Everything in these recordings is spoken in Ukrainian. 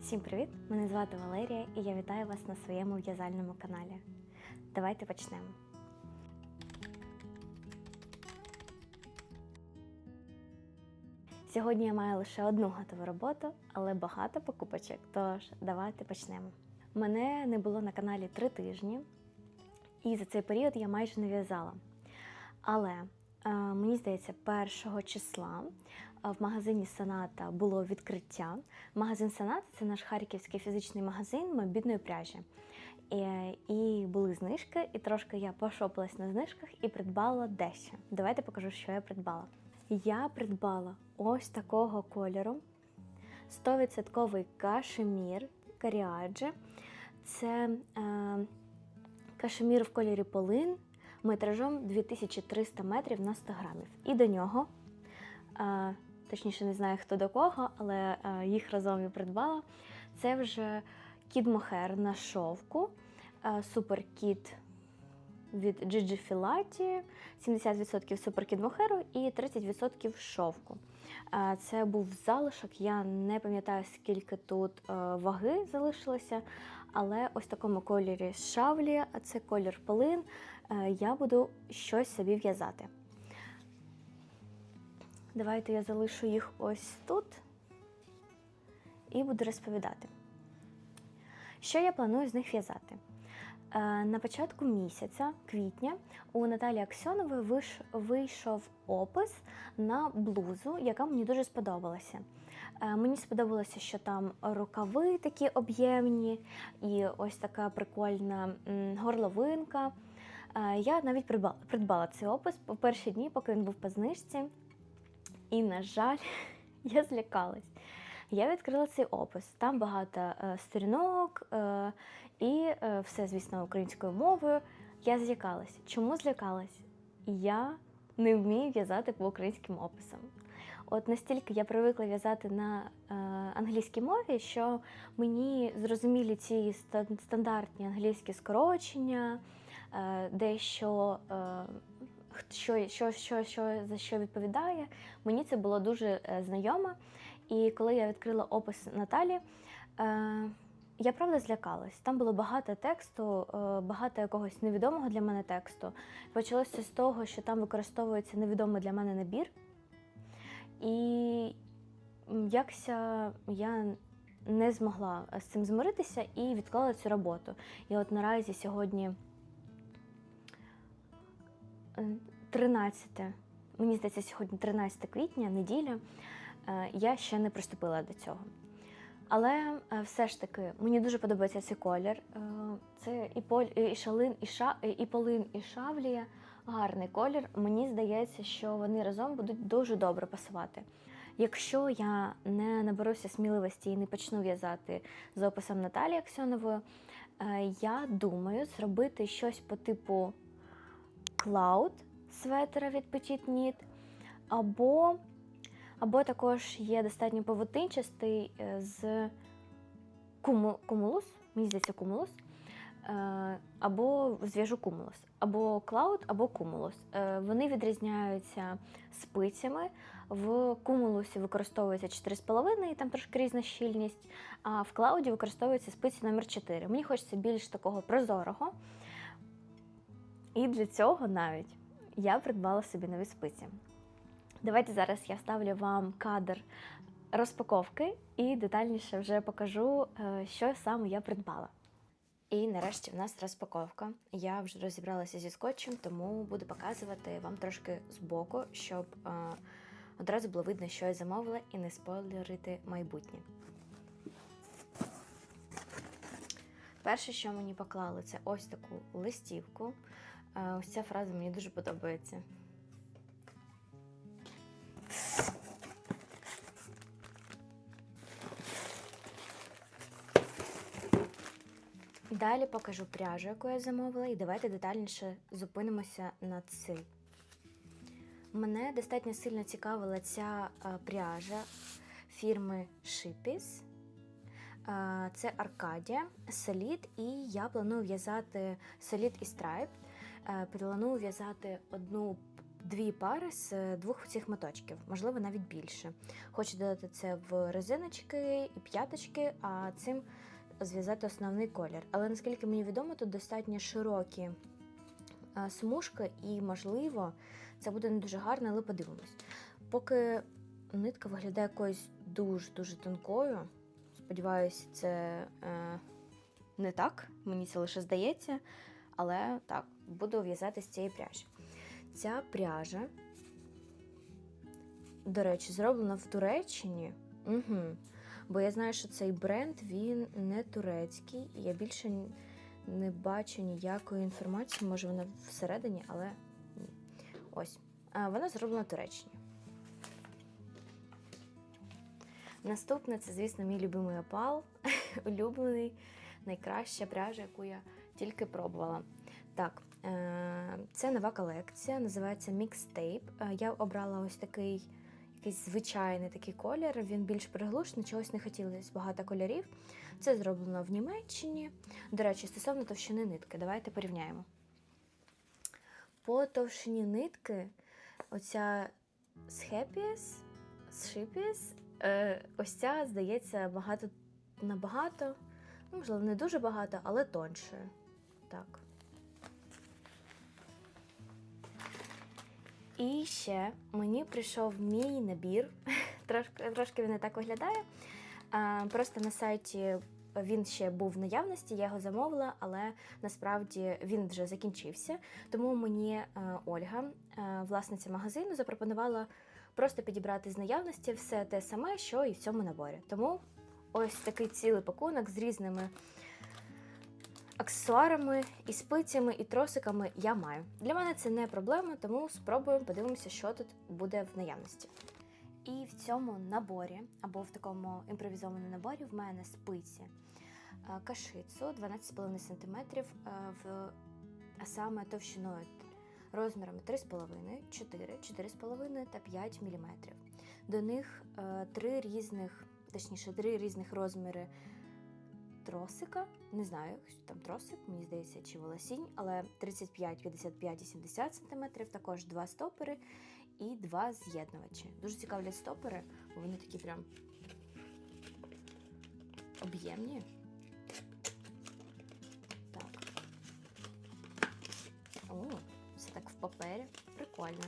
Всім привіт! Мене звати Валерія і я вітаю вас на своєму в'язальному каналі. Давайте почнемо. Сьогодні я маю лише одну готову роботу, але багато покупочок, тож давайте почнемо. Мене не було на каналі три тижні, і за цей період я майже не в'язала. Але е, мені здається, першого числа в магазині Соната було відкриття. Магазин Соната це наш харківський фізичний магазин мобільної пряжі. І, і були знижки, і трошки я пошопилась на знижках і придбала дещо. Давайте покажу, що я придбала. Я придбала ось такого кольору 100% кашемір каріаджі. Це е, кашемір в кольорі полин метражом 2300 метрів на 100 грамів. І до нього, е, точніше, не знаю хто до кого, але е, їх разом я придбала. Це вже кіт Мохер на шовку, суперкіт від Gigi Filati, 70% суперкіт Мохеру і 30% шовку. Е, Це був залишок, я не пам'ятаю, скільки тут е, ваги залишилося, але ось в такому кольорі шавлі, а це колір полин, я буду щось собі в'язати. Давайте я залишу їх ось тут і буду розповідати. Що я планую з них в'язати? Е, На початку місяця, квітня, у Наталі Аксьонової вийшов опис на блузу, яка мені дуже сподобалася. Е, Мені сподобалося, що там рукави такі об'ємні, і ось така прикольна горловинка. Е, Я навіть придбала, придбала цей опис по перші дні, поки він був по знижці. І, на жаль, я злякалась. Я відкрила цей опис. Там багато е, сторінок е, і е, все, звісно, українською мовою. Я злякалась. Чому злякалась? Я не вмію в'язати по українським описам. От настільки я привикла в'язати на е, англійській мові, що мені зрозумілі ці стандартні англійські скорочення, е, дещо е, що, що, що, що за що відповідає. Мені це було дуже е, знайомо. І коли я відкрила опис Наталі, е, я правда злякалась. Там було багато тексту, е, багато якогось невідомого для мене тексту. Почалося з того, що там використовується невідомий для мене набір. І якся я не змогла з цим змиритися і відклала цю роботу. І от наразі сьогодні 13, мені здається, сьогодні 13 квітня, неділя, е, я ще не приступила до цього. Але е, все ж таки мені дуже подобається цей колір. Е, Це і поль, і шалин, і ша, і полин, і шавлія. Гарний колір. Мені здається, що вони разом будуть дуже добре пасувати. Якщо я не наберуся сміливості і не почну в'язати за описом Наталії Аксьонової, е, я думаю зробити щось по типу Cloud светера від Petit Knit, або, або також є достатньо павутинчастий е, з куму, кумулус, мені здається, кумулус, е, або зв'яжу кумулус, або клауд, або кумулус. Е, Вони відрізняються спицями. В кумулусі використовується 4,5, і там трошки різна щільність, а в клауді використовується спиці номер 4. Мені хочеться більш такого прозорого. І для цього навіть я придбала собі нові спиці. Давайте зараз я ставлю вам кадр розпаковки і детальніше вже покажу, е, що саме я придбала. І нарешті в нас розпаковка. Я вже розібралася зі скотчем, тому буду показувати вам трошки збоку, щоб е, одразу було видно, що я замовила, і не спойлерити майбутнє. Перше, що мені поклали, це ось таку листівку. Ось ця фраза мені дуже подобається. Далі покажу пряжу, яку я замовила, і давайте детальніше зупинимося на цій. Мене достатньо сильно цікавила ця пряжа фірми. Е, Це Аркадія, Солід, і я планую в'язати Солід і Stripe. Е, Планую в'язати одну дві пари з е, двох цих моточків, можливо, навіть більше. Хочу додати це в резиночки і п'яточки, а цим зв'язати основний колір. Але наскільки мені відомо, тут достатньо широкі е, смужки, і, можливо, це буде не дуже гарно, але подивимось. Поки нитка виглядає якоюсь дуже-дуже тонкою. Сподіваюсь, це е, не так, мені це лише здається. Але так, буду в'язати з цієї пряжі. Ця пряжа, до речі, зроблена в Туреччині. Угу. Бо я знаю, що цей бренд він не турецький, я більше не бачу ніякої інформації, може вона всередині, але ні. Ось. А вона зроблена в Туреччині. Наступне це, звісно, мій любимий опал, улюблений, найкраща пряжа, яку я тільки пробувала. Так, це нова колекція, називається Mixtape. Е, Я обрала ось такий якийсь звичайний такий колір. Він більш приглушений, чогось не хотілося багато кольорів. Це зроблено в Німеччині. До речі, стосовно товщини нитки, давайте порівняємо. По товщині нитки, оця Schepies, Schepies, е, ось ця, здається, багато набагато, ну, можливо, не дуже багато, але тонше. Так. І ще мені прийшов мій набір. Трошки, трошки він не так виглядає. Просто на сайті він ще був в наявності, я його замовила, але насправді він вже закінчився. Тому мені е, Ольга, е, власниця магазину, запропонувала просто підібрати з наявності все те саме, що і в цьому наборі. Тому ось такий цілий пакунок з різними аксесуарами, і спицями, і тросиками я маю. Для мене це не проблема, тому спробуємо подивимося, що тут буде в наявності. І в цьому наборі, або в такому імпровізованому наборі, в мене спиці е, кашицу 12,5 см в а саме товщиною розмірами 3,5, 4, 4,5 та 5 мм. До них е, три різних, точніше, три різних розміри тросика. Не знаю, що там тросик, мені здається, чи волосінь, але 35, 55 і 70 см, також два стопери і два з'єднувачі. Дуже цікавлять стопери, бо вони такі прям об'ємні. Так. О, все так в папері. Прикольно.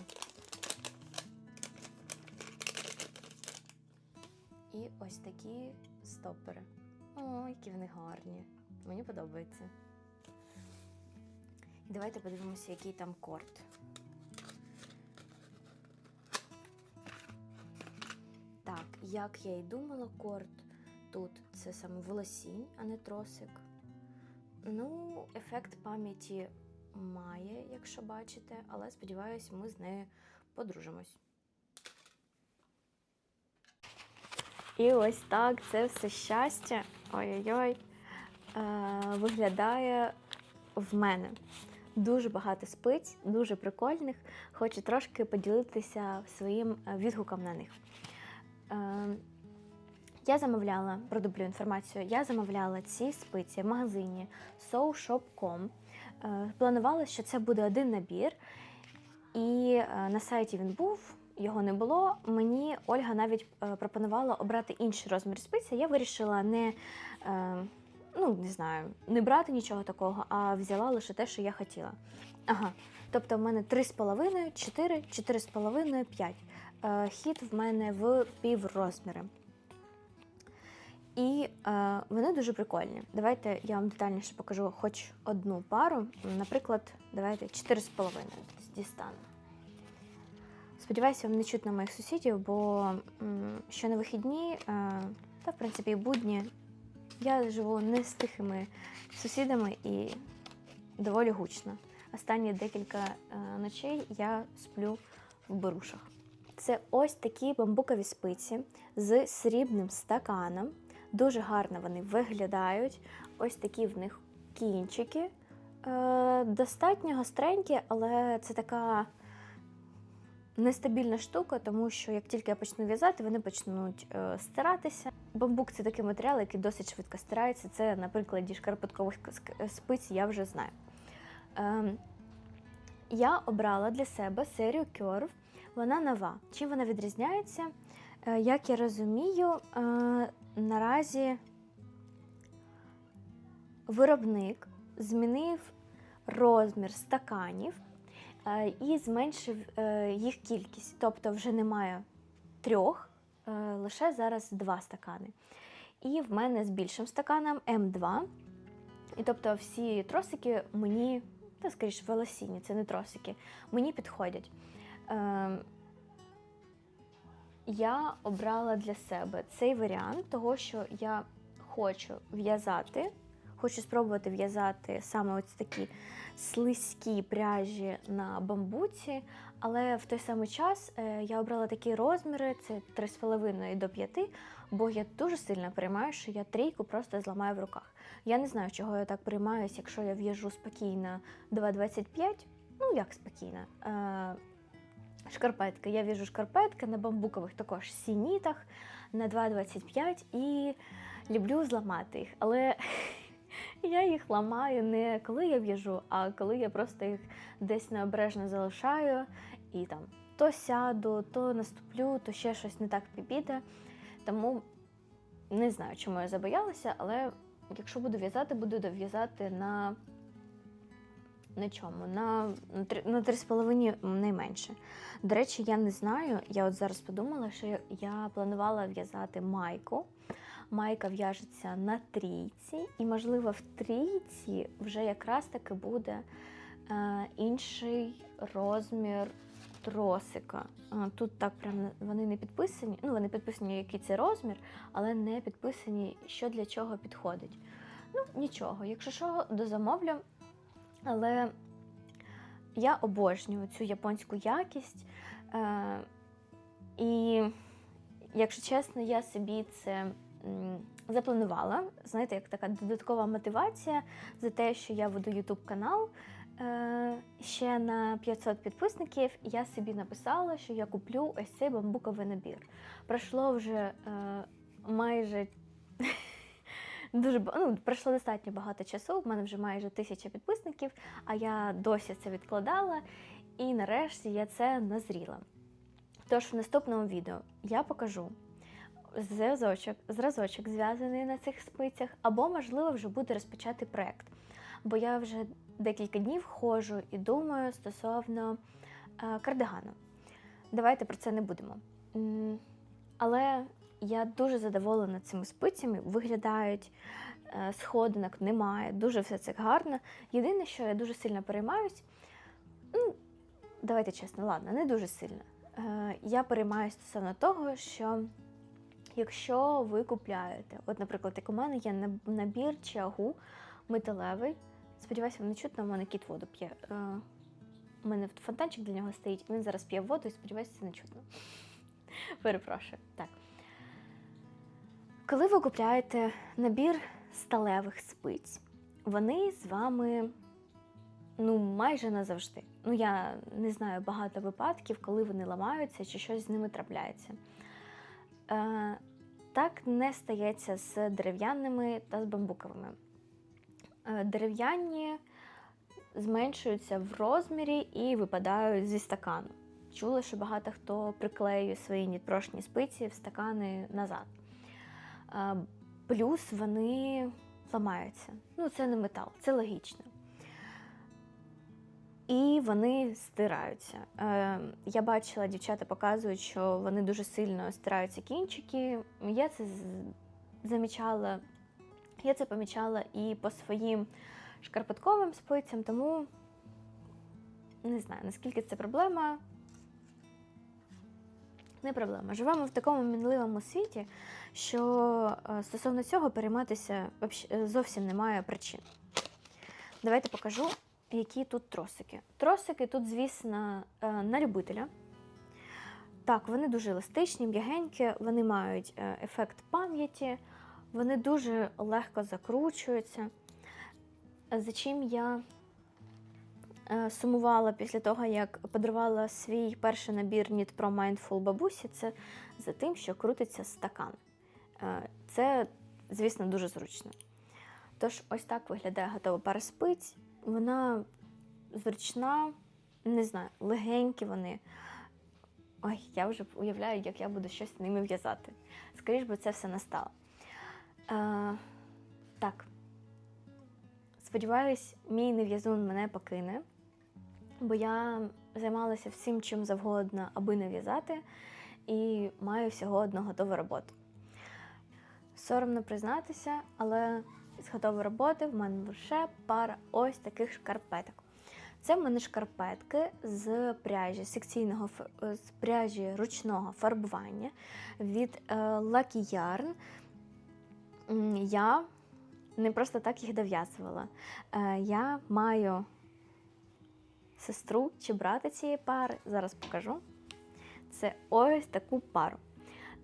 І ось такі стопери. О, які вони гарні. Мені подобається. І давайте подивимося, який там корт. Так, як я і думала, корт тут це саме волосінь, а не тросик. Ну, ефект пам'яті має, якщо бачите, але сподіваюся, ми з нею подружимось. І ось так це все щастя. Ой-ой-ой. Е, виглядає в мене. Дуже багато спиць, дуже прикольних. Хочу трошки поділитися своїм е, відгуком на них. Е, я замовляла, продублю інформацію, я замовляла ці спиці в магазині SoShop.com. Планувала, що це буде один набір, і на сайті він був, його не було. Мені Ольга навіть е, пропонувала обрати інший розмір спиці. Я вирішила не, е, ну, не знаю, не брати нічого такого, а взяла лише те, що я хотіла. Ага. Тобто в мене 3,5, 4, 4,5, 5. Е, Хід в мене в піврозміри. І е, вони дуже прикольні. Давайте я вам детальніше покажу хоч одну пару. Наприклад, давайте 4,5 дістану. Сподіваюся, вам не чутно моїх сусідів, бо що на вихідні, е, та в принципі і будні, я живу не з тихими сусідами і доволі гучно. Останні декілька е, ночей я сплю в берушах. Це ось такі бамбукові спиці з срібним стаканом. Дуже гарно вони виглядають. Ось такі в них кінчики. Е, достатньо гостренькі, але це така нестабільна штука, тому що як тільки я почну в'язати, вони почнуть е, стиратися. Бамбук це такий матеріал, який досить швидко стирається. Це на прикладі шкарпеткових спиць я вже знаю. Ем, я обрала для себе серію Curve. Вона нова. Чим вона відрізняється? Е, Як я розумію, е, наразі виробник змінив розмір стаканів е, і зменшив е, їх кількість. Тобто вже немає трьох, е, лише зараз два стакани. І в мене з більшим стаканом М2. І тобто всі тросики мені, та скоріше, волосінні, це не тросики, мені підходять. Е, я обрала для себе цей варіант, того, що я хочу в'язати, хочу спробувати в'язати саме ось такі слизькі пряжі на бамбуці, але в той самий час е, я обрала такі розміри: це 3,5 до 5, бо я дуже сильно переймаю, що я трійку просто зламаю в руках. Я не знаю, чого я так переймаюсь, якщо я в'яжу спокійно 2,25. Ну, як спокійно. Е, шкарпетки. Я в'яжу шкарпетки на бамбукових також сінітах на 2,25 і люблю зламати їх. Але я їх ламаю не коли я в'яжу, а коли я просто їх десь необережно залишаю і там то сяду, то наступлю, то ще щось не так піде. Тому не знаю, чому я забоялася, але якщо буду в'язати, буду в'язати на на чому? На, на три- на 3,5 найменше. До речі, я не знаю. Я от зараз подумала, що я планувала в'язати майку. Майка в'яжеться на трійці, і, можливо, в трійці вже якраз таки буде е, інший розмір тросика. А, тут так прям вони не підписані. Ну, вони підписані, який це розмір, але не підписані, що для чого підходить. Ну, нічого, якщо що, дозамовлю. Але я обожнюю цю японську якість. Е, і, якщо чесно, я собі це запланувала. Знаєте, як така додаткова мотивація за те, що я веду YouTube канал. Е, ще на 500 підписників я собі написала, що я куплю ось цей бамбуковий набір. Пройшло вже е, майже дуже ну, пройшло достатньо багато часу. В мене вже майже тисяча підписників, а я досі це відкладала, і нарешті я це назріла. Тож в наступному відео я покажу зразочок, зразочок зв'язаний на цих спицях, або, можливо, вже буде розпочати проєкт. Бо я вже декілька днів ходжу і думаю стосовно е, кардигану. Давайте про це не будемо. Але я дуже задоволена цими спицями, виглядають е, сходинок немає, дуже все це гарно. Єдине, що я дуже сильно переймаюсь, ну, давайте чесно, ладно, не дуже сильно. Е, Я переймаюся стосовно того, що якщо ви купляєте, от, наприклад, як у мене є набір чагу металевий, сподіваюся, вам не чутно, у мене кіт воду п'є. Е, У мене фонтанчик для нього стоїть, він зараз п'є воду і сподіваюся, це не чутно. Перепрошую. Так. Коли ви купляєте набір сталевих спиць, вони з вами ну, майже назавжди. Ну, я не знаю багато випадків, коли вони ламаються чи щось з ними трапляється. Е, так не стається з дерев'яними та з бамбуковими. Е, дерев'яні зменшуються в розмірі і випадають зі стакану. Чула, що багато хто приклеює свої нітпрошні спиці в стакани назад. Е, Плюс вони ламаються. Ну, це не метал, це логічно. І вони стираються. Е, я бачила, дівчата показують, що вони дуже сильно стираються кінчики. Я це замічала, я це помічала і по своїм шкарпетковим спицям, тому не знаю, наскільки це проблема. Не проблема. Живемо в такому мінливому світі, що е, стосовно цього перейматися е, зовсім немає причин. Давайте покажу, які тут тросики. Тросики тут, звісно, е, на любителя. Так, вони дуже еластичні, м'ягенькі, вони мають е, ефект пам'яті, вони дуже легко закручуються. За чим я е, сумувала після того, як подарувала свій перший набір Knit Pro Mindful бабусі, це за тим, що крутиться стакан. Це, звісно, дуже зручно. Тож, ось так виглядає готова пара спиць. Вона зручна, не знаю, легенькі вони. Ой, я вже уявляю, як я буду щось з ними в'язати. Скоріш би це все настало. Е, так. Сподіваюсь, мій нев'язун мене покине, бо я займалася всім чим завгодно, аби не в'язати, і маю всього одну готову роботу. Соромно признатися, але з готової роботи в мене лише пара ось таких шкарпеток. Це в мене шкарпетки з пряжі секційного з пряжі ручного фарбування від е, Lucky Yarn. Я не просто так їх дов'язувала. Е, Я маю сестру чи брата цієї пари, зараз покажу. Це ось таку пару.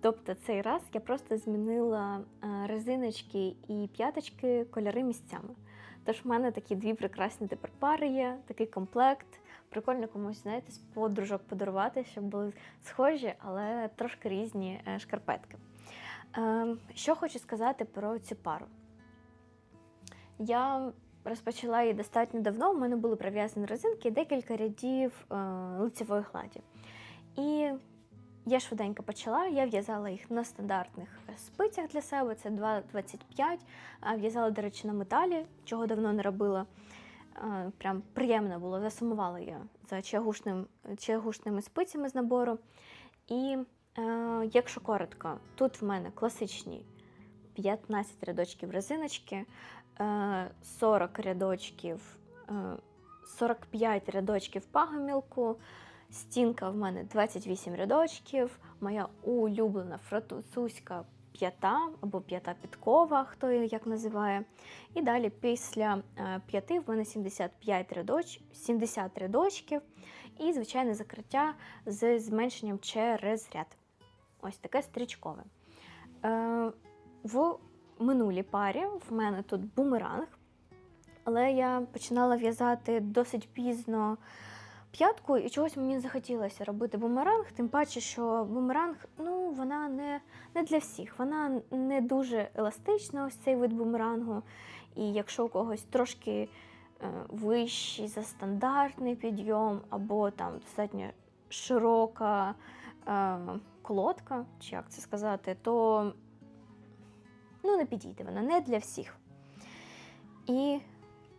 Тобто цей раз я просто змінила е, резиночки і п'яточки кольори місцями. Тож в мене такі дві прекрасні тепер пари є, такий комплект. Прикольно комусь, знаєте, з подружок подарувати, щоб були схожі, але трошки різні е, шкарпетки. Е, Що хочу сказати про цю пару. Я розпочала її достатньо давно. У мене були прив'язані резинки декілька рядів лицевої гладі. І я швиденько почала, я в'язала їх на стандартних спицях для себе, це 2,25. В'язала, до речі, на металі, чого давно не робила. Е, Прям приємно було, засумувала я за чагушним, чагушними спицями з набору. І е, якщо коротко, тут в мене класичні 15 рядочків резиночки, е, 40 рядочків, е, 45 рядочків пагомілку, стінка в мене 28 рядочків, моя улюблена французька п'ята або п'ята підкова, хто її як називає. І далі після е, п'яти в мене 75 рядоч, 70 рядочків і звичайне закриття з зменшенням через ряд. Ось таке стрічкове. Е, в минулій парі в мене тут бумеранг, але я починала в'язати досить пізно п'ятку, і чогось мені захотілося робити бумеранг, тим паче, що бумеранг ну, вона не, не для всіх, вона не дуже еластична, ось цей вид бумерангу. І якщо у когось трошки е, вищий за стандартний підйом, або там достатньо широка е, колодка, чи як це сказати, то ну, не підійде вона не для всіх. І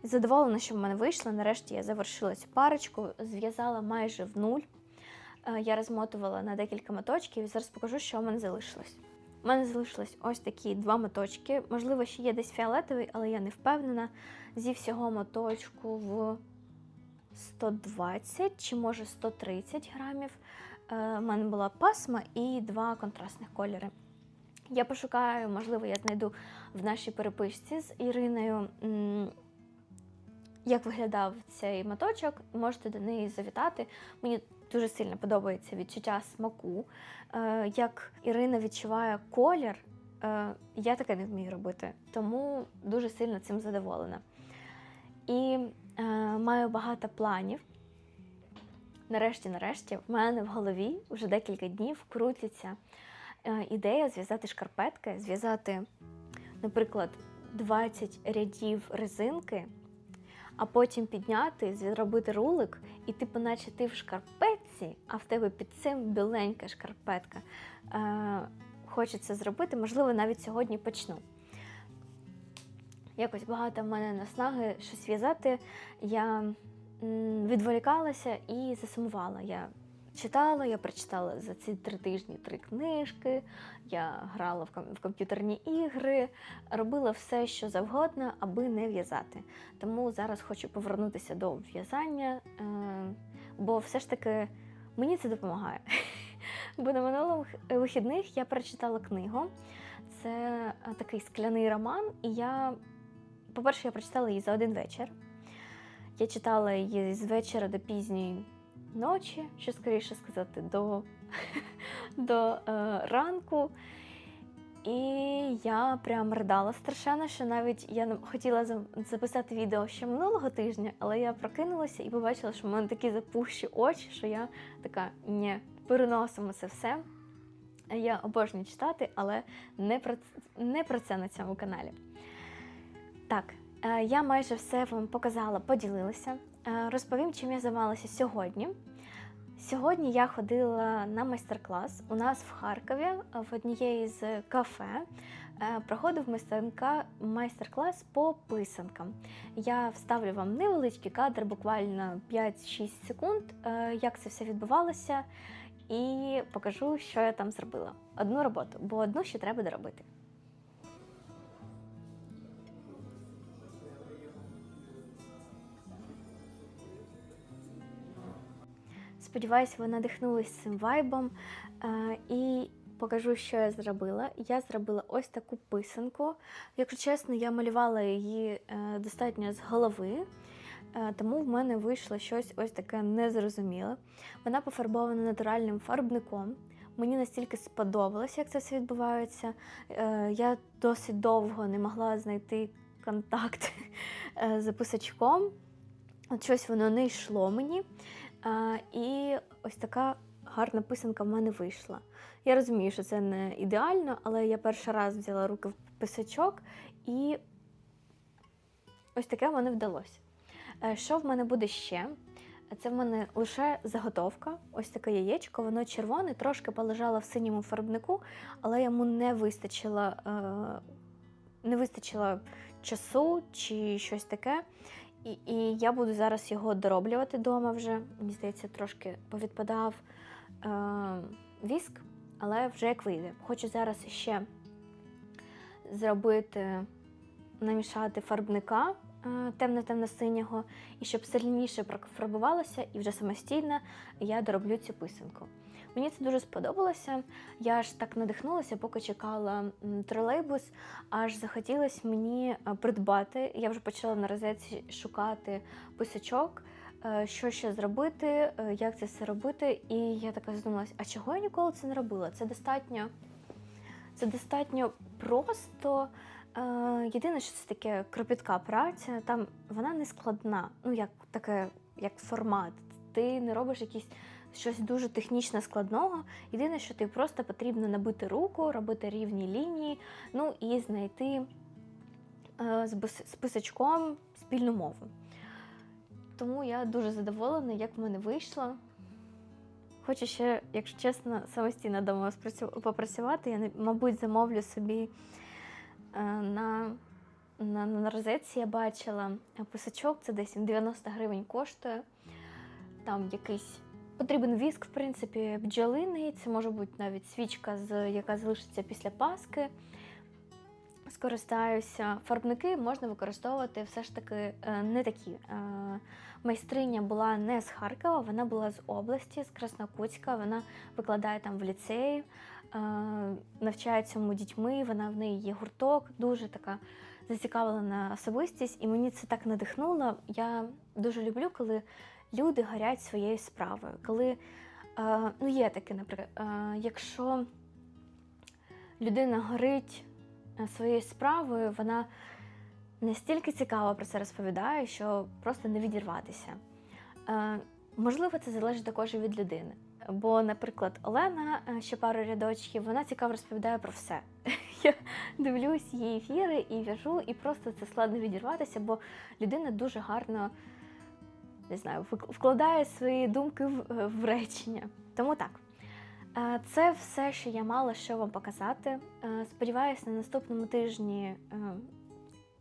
задоволена, що в мене вийшло. Нарешті я завершила цю парочку, зв'язала майже в нуль. Е, Я розмотувала на декілька моточків і зараз покажу, що в мене залишилось. У мене залишилось ось такі два моточки. Можливо, ще є десь фіолетовий, але я не впевнена. Зі всього моточку в 120 чи може 130 грамів. Е, У мене була пасма і два контрастних кольори. Я пошукаю, можливо, я знайду в нашій переписці з Іриною, як виглядав цей моточок. Можете до неї завітати. Мені дуже сильно подобається відчуття смаку. Е, Як Ірина відчуває колір, е, я таке не вмію робити, тому дуже сильно цим задоволена. І е, маю багато планів. Нарешті, нарешті, в мене в голові вже декілька днів крутиться е, ідея зв'язати шкарпетки, зв'язати, наприклад, 20 рядів резинки, а потім підняти, зробити рулик, і типу, наче ти в шкарпетці, а в тебе під цим біленька шкарпетка. Е, Хочеться зробити, можливо, навіть сьогодні почну. Якось багато в мене наснаги щось в'язати. Я відволікалася і засумувала. Я читала, я прочитала за ці три тижні три книжки, я грала в, ком- в комп'ютерні ігри, робила все, що завгодно, аби не в'язати. Тому зараз хочу повернутися до в'язання, е, бо все ж таки мені це допомагає. Бо на минулих вихідних я прочитала книгу. Це е, такий скляний роман, і я, по-перше, я прочитала її за один вечір. Я читала її з вечора до пізньої ночі, що скоріше сказати, до, до е, ранку. І я прям ридала страшенно, що навіть я хотіла записати відео ще минулого тижня, але я прокинулася і побачила, що в мене такі запущі очі, що я така ні, переносимо це все. Я обожнюю читати, але не про, не про це на цьому каналі. Так, Е, Я майже все вам показала, поділилася. Е, Розповім, чим я займалася сьогодні. Сьогодні я ходила на майстер-клас. У нас в Харкові в однієї з кафе е, проходив майстер-клас по писанкам. Я вставлю вам невеличкий кадр, буквально 5-6 секунд, е, як це все відбувалося, і покажу, що я там зробила. Одну роботу, бо одну ще треба доробити. Сподіваюсь, ви надихнулись цим вайбом. Е, і покажу, що я зробила. Я зробила ось таку писанку. Якщо чесно, я малювала її е, достатньо з голови, е, тому в мене вийшло щось ось таке незрозуміле. Вона пофарбована натуральним фарбником. Мені настільки сподобалось, як це все відбувається. Я досить довго не могла знайти контакт з писачком. От щось воно не йшло мені. А, і ось така гарна писанка в мене вийшла. Я розумію, що це не ідеально, але я перший раз взяла руки в писачок, і ось таке в мене вдалося. Е, Що в мене буде ще? Це в мене лише заготовка, ось таке яєчко, воно червоне, трошки полежало в синьому фарбнику, але йому не вистачило, е, не вистачило часу чи щось таке. І, і я буду зараз його дороблювати вдома вже. Мені здається, трошки повідпадав е, віск, але вже як вийде. Хочу зараз ще зробити, намішати фарбника е, темно-темно-синього, і щоб сильніше профарбувалося, і вже самостійно я дороблю цю писанку. Мені це дуже сподобалося. Я ж так надихнулася, поки чекала тролейбус, аж захотілося мені е, придбати. Я вже почала на розетці шукати писачок, е, що ще зробити, е, як це все робити. І я така задумалась, а чого я ніколи це не робила? Це достатньо, це достатньо просто. Єдине, що це таке кропітка праця, там вона не складна, ну як таке, як формат. Ти не робиш якісь щось дуже технічно складного. Єдине, що ти просто потрібно набити руку, робити рівні лінії, ну і знайти е, з писачком спільну мову. Тому я дуже задоволена, як в мене вийшло. Хочу ще, якщо чесно, самостійно вдома попрацювати. Я, мабуть, замовлю собі е, на, на, на розетці я бачила е, писачок, це десь 90 гривень коштує. Там якийсь потрібен віск, в принципі, бджолиний. Це може бути навіть свічка, яка залишиться після Паски. Скористаюся. Фарбники можна використовувати все ж таки е, не такі. Е, Майстриня була не з Харкова, вона була з області, з Краснокутська. Вона викладає там в ліцеї, е, навчає цьому дітьми. Вона в неї є гурток, дуже така зацікавлена особистість, і мені це так надихнуло. Я дуже люблю, коли люди горять своєю справою. Коли е, ну є таке, наприклад, е, якщо людина горить е, своєю справою, вона настільки цікаво про це розповідає, що просто не відірватися. Е, можливо, це залежить також від людини. Бо, наприклад, Олена, е, ще пару рядочків, вона цікаво розповідає про все. Я дивлюсь її ефіри і в'яжу, і просто це складно відірватися, бо людина дуже гарно не знаю, вкладає свої думки в, в речення. Тому так. Е, Це все, що я мала що вам показати. Е, Сподіваюся, на наступному тижні, е,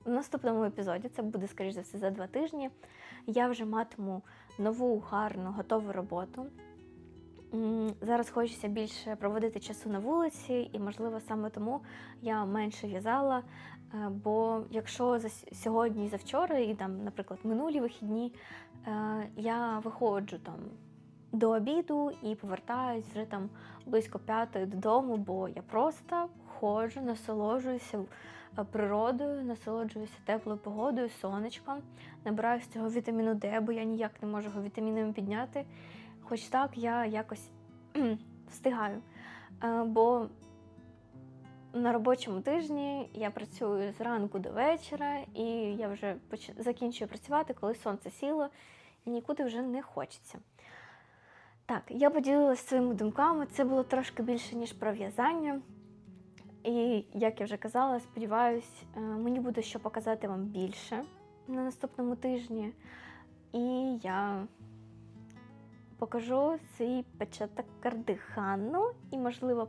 в наступному епізоді, це буде, скоріш за все, за два тижні. Я вже матиму нову гарну готову роботу. Зараз хочеться більше проводити часу на вулиці, і, можливо, саме тому я менше в'язала. Бо якщо за сьогодні і завчора, і там, наприклад, минулі вихідні, я виходжу там до обіду і повертаюсь вже там близько п'ятої додому, бо я просто ходжу, насолоджуюся е, природою, насолоджуюся теплою погодою, сонечком, набираю з цього вітаміну Д, бо я ніяк не можу його вітамінами підняти. Хоч так я якось встигаю. Е, Бо на робочому тижні я працюю зранку до вечора, і я вже поч- закінчую працювати, коли сонце сіло, і нікуди вже не хочеться. Так, я поділилася своїми думками. Це було трошки більше, ніж про в'язання. І як я вже казала, сподіваюсь, е, мені буде що показати вам більше на наступному тижні. І я покажу свій початок кардигану і, можливо,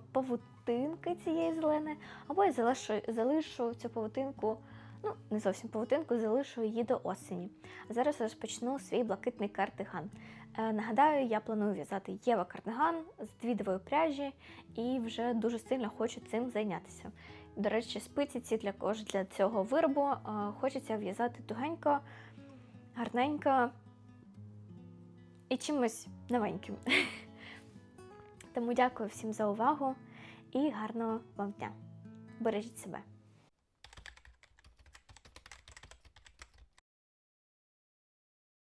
павутинки цієї зеленої, або я залишу, залишу цю павутинку, ну, не зовсім павутинку, залишу її до осені. А зараз розпочну свій блакитний кардиган. Е, нагадаю, я планую в'язати Єва кардиган з твідової пряжі і вже дуже сильно хочу цим зайнятися. До речі, спиці ці для, кож- для цього виробу е, хочеться в'язати тугенько, гарненько і чимось новеньким. Тому дякую всім за увагу і гарного вам дня. Бережіть себе!